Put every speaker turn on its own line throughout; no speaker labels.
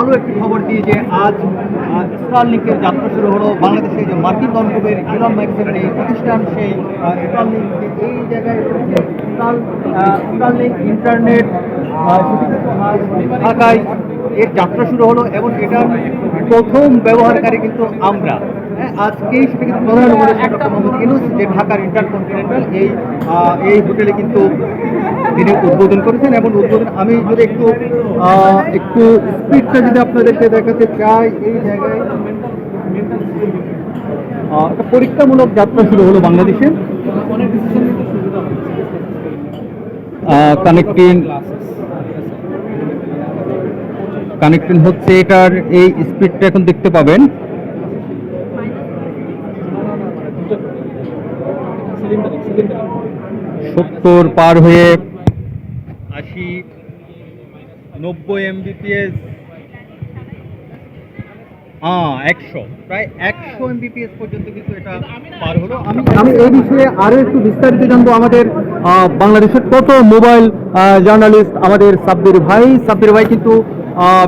ভালো একটি খবর দিয়ে যে আজ স্টারলিংকের যাত্রা শুরু হলো। বাংলাদেশে যে মার্কিন দণ্ডবের ইলন মাইক্সের প্রতিষ্ঠান সেই স্টারলিংক এই জায়গায় স্টারলিংক ইন্টারনেট ঢাকায় এর যাত্রা শুরু হলো এবং এটার প্রথম ব্যবহারকারী কিন্তু আমরা। হ্যাঁ, আজকেই সেটা কিন্তু প্রধান যে ঢাকার ইন্টারকন্টিনেন্টাল এই এই হোটেলে কিন্তু তিনি উদ্বোধন করেছেন এবং উদ্বোধন আমি যদি একটু একটু স্পিডটা যদি আপনাদেরকে দেখাতে চাই, এই জায়গায় একটা পরীক্ষামূলক যাত্রা শুরু হলো বাংলাদেশে। কানেক্টিং কানেক্টিং হচ্ছে এটার, এই স্পিডটা এখন দেখতে পাবেন। সত্তর পার হয়ে আশি, নব্বই এমবিপিএস হ্যাঁ একশো। প্রায় একশো এমবিপিএস পর্যন্ত কিন্তু এটা পার হলো। আমি আমি এই বিষয়ে আরও একটু বিস্তারিত জানব। আমাদের বাংলাদেশের কত মোবাইল জার্নালিস্ট আমাদের সাব্বির ভাই। সাব্বির ভাই কিন্তু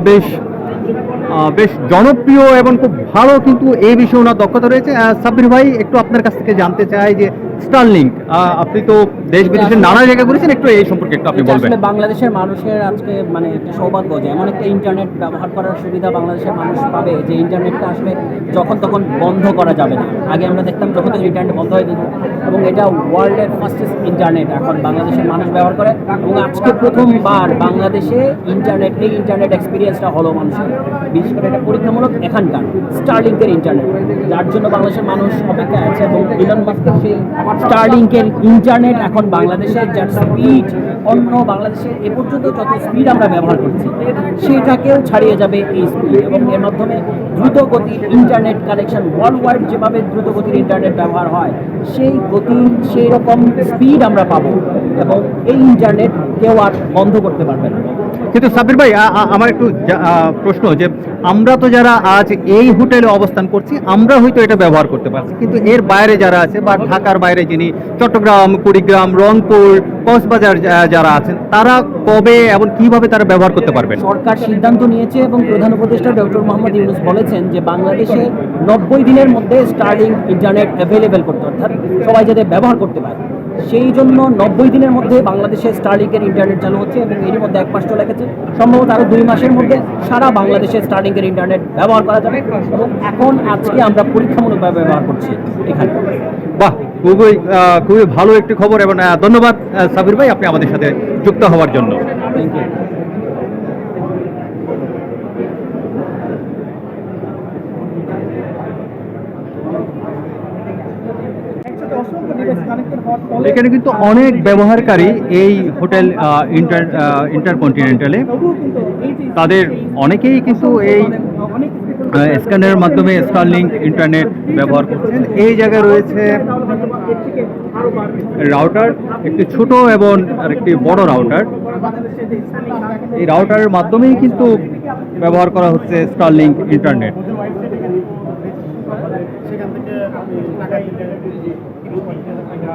বেশ বেশ জনপ্রিয় এবং খুব ভালো কিন্তু এই বিষয়ে ওনার দক্ষতা রয়েছে। সাব্বির ভাই, একটু আপনার কাছ থেকে জানতে চাই যে স্টারলিংক আপনি তো দেশ বিদেশের নানা জায়গা ঘুরেছেন একটু এই সম্পর্কে একটু আপনি বলবেন।
বাংলাদেশের মানুষের আজকে মানে একটা সৌভাগ্য যে এমন একটা ইন্টারনেট ব্যবহার করার সুবিধা বাংলাদেশের মানুষ পাবে যে ইন্টারনেটটা আসলে যখন তখন বন্ধ করা যাবে না। আগে আমরা দেখতাম যখন তখন ইন্টারনেট বন্ধ হয়ে যেত। এবং এটা ওয়ার্ল্ডের ফার্স্টেস্ট ইন্টারনেট এখন বাংলাদেশের মানুষ ব্যবহার করে। এবং আজকে প্রথমবার বাংলাদেশে ইন্টারনেট এই ইন্টারনেট এক্সপিরিয়েন্সটা হলো মানুষের। বিশেষ করে এটা পরীক্ষামূলক এখানকার স্টারলিংকের ইন্টারনেট যার জন্য বাংলাদেশের মানুষ অপেক্ষায় আছে এবং ইলন মাস্কের সেই স্টারলিংকের ইন্টারনেট এখন বাংলাদেশের যার স্পিড অন্য বাংলাদেশে এ পর্যন্ত যত স্পিড আমরা ব্যবহার করছি, সেটাকেও ছাড়িয়ে যাবে এই স্পিড এবং এর মাধ্যমে দ্রুত গতির ইন্টারনেট কানেকশন ওয়ার্ল্ড ওয়াইড যেভাবে দ্রুত গতির ইন্টারনেট ব্যবহার হয় সেই গতি, সেই রকম স্পিড আমরা পাবো এবং এই ইন্টারনেট কেউ আর বন্ধ করতে পারবে না।
কিন্তু সাব্বির ভাই আমার একটু প্রশ্ন যে আমরা তো যারা আজ এই হোটেলে অবস্থান করছি, আমরা হয়তো এটা ব্যবহার করতে পারছি। কিন্তু এর বাইরে যারা আছে বা ঢাকার বাইরে যিনি চট্টগ্রাম, কুড়িগ্রাম, রংপুর কক্সবাজার যারা আছেন, তারা কবে এবং কীভাবে তারা ব্যবহার করতে পারবেন?
সরকার সিদ্ধান্ত নিয়েছে এবং প্রধান উপদেষ্টা ডক্টর মোহাম্মদ ইউনুস বলেছেন যে বাংলাদেশে নব্বই দিনের মধ্যে স্টার্লিং ইন্টারনেট অ্যাভেলেবেল করতে, অর্থাৎ সবাই যাতে ব্যবহার করতে পারে। সেই জন্য নব্বই দিনের মধ্যে বাংলাদেশে স্টার্লিংকের ইন্টারনেট চালু হচ্ছে এবং এরই মধ্যে এক মাস চলে গেছে। সম্ভবত আরও দুই মাসের মধ্যে সারা বাংলাদেশে স্টার্লিংকের ইন্টারনেট ব্যবহার করা যাবে এবং এখন আজকে আমরা পরীক্ষামূলকভাবে ব্যবহার করছি এখানে।
খুবই খুবই ভালো একটি খবর এবং ধন্যবাদ সাবির ভাই আপনি আমাদের সাথে যুক্ত হওয়ার জন্য।
থ্যাংক ইউ
এখানে কিন্তু অনেক ব্যবহারকারী এই হোটেল ইন্টার ইন্টারকন্টিনেন্টালে। তাদের অনেকেই কিন্তু এই স্ক্যানের মাধ্যমে স্টারলিংক ইন্টারনেট ব্যবহার করছেন। এই জায়গায় রয়েছে রাউটার একটি ছোট এবং আরেকটি বড় রাউটার এই রাউটারের মাধ্যমেই কিন্তু ব্যবহার করা হচ্ছে স্টারলিংক ইন্টারনেট